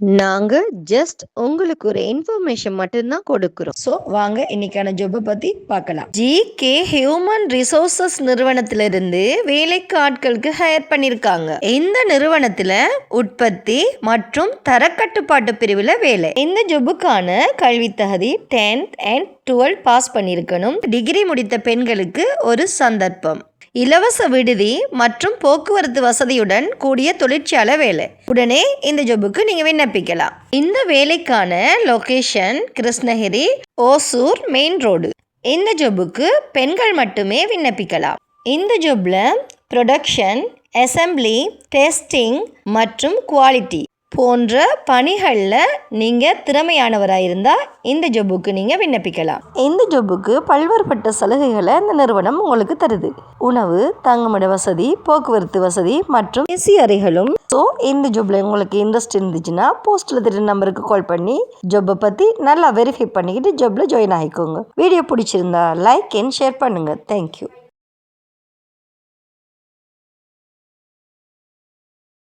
நாங்க ஜஸ்ட் உங்களுக்கு ஒரு இன்ஃபர்மேஷன் மட்டும்தான் கொடுக்கிறோம். ஸோ வாங்க இன்னைக்கான ஜொப்பை பத்தி பார்க்கலாம். ஜி கே ஹியூமன் ரிசோர்சஸ் நிறுவனத்திலிருந்து வேலைக்கு ஆட்களுக்கு ஹையர் பண்ணிருக்காங்க. இந்த நிறுவனத்துல உற்பத்தி மற்றும் தரக்கட்டுப்பாட்டு பிரிவுல வேலை. இந்த ஜொப்புக்கான கல்வி தகுதி டென்த் அண்ட் டுவெல் பாஸ் பண்ணியிருக்கணும் டிகிரி முடித்த பெண்களுக்கு ஒரு சந்தர்ப்பம். இலவச விடுதி மற்றும் போக்குவரத்து வசதியுடன் கூடிய தொழிற்சாலை வேலை. உடனே இந்த ஜாபுக்கு நீங்க விண்ணப்பிக்கலாம். இந்த வேலைக்கான location Krishnagiri Hosur main road இந்த ஜாபுக்கு பெண்கள் மட்டுமே விண்ணப்பிக்கலாம். இந்த ஜொப்ல ப்ரொடக்ஷன் அசம்பிளி டெஸ்டிங் மற்றும் குவாலிட்டி போன்ற பணிகளில் நீங்கள் திறமையானவராக இருந்தால் இந்த ஜொப்புக்கு நீங்கள் விண்ணப்பிக்கலாம். இந்த ஜொப்புக்கு பல்வேறுபட்ட சலுகைகளை இந்த நிறுவனம் உங்களுக்கு தருது. உணவு தங்குமிட வசதி போக்குவரத்து வசதி மற்றும் ஏசி அறைகளும். ஸோ இந்த ஜொப்பில் உங்களுக்கு இன்ட்ரெஸ்ட் இருந்துச்சுன்னா போஸ்ட்டில் திரு நம்பருக்கு கால் பண்ணி ஜொப்பை பற்றி நல்லா வெரிஃபை பண்ணிக்கிட்டு ஜொப்பில் ஜாயின் ஆகிக்கோங்க. வீடியோ பிடிச்சிருந்தா லைக் அண்ட் ஷேர் பண்ணுங்கள் தேங்க்யூ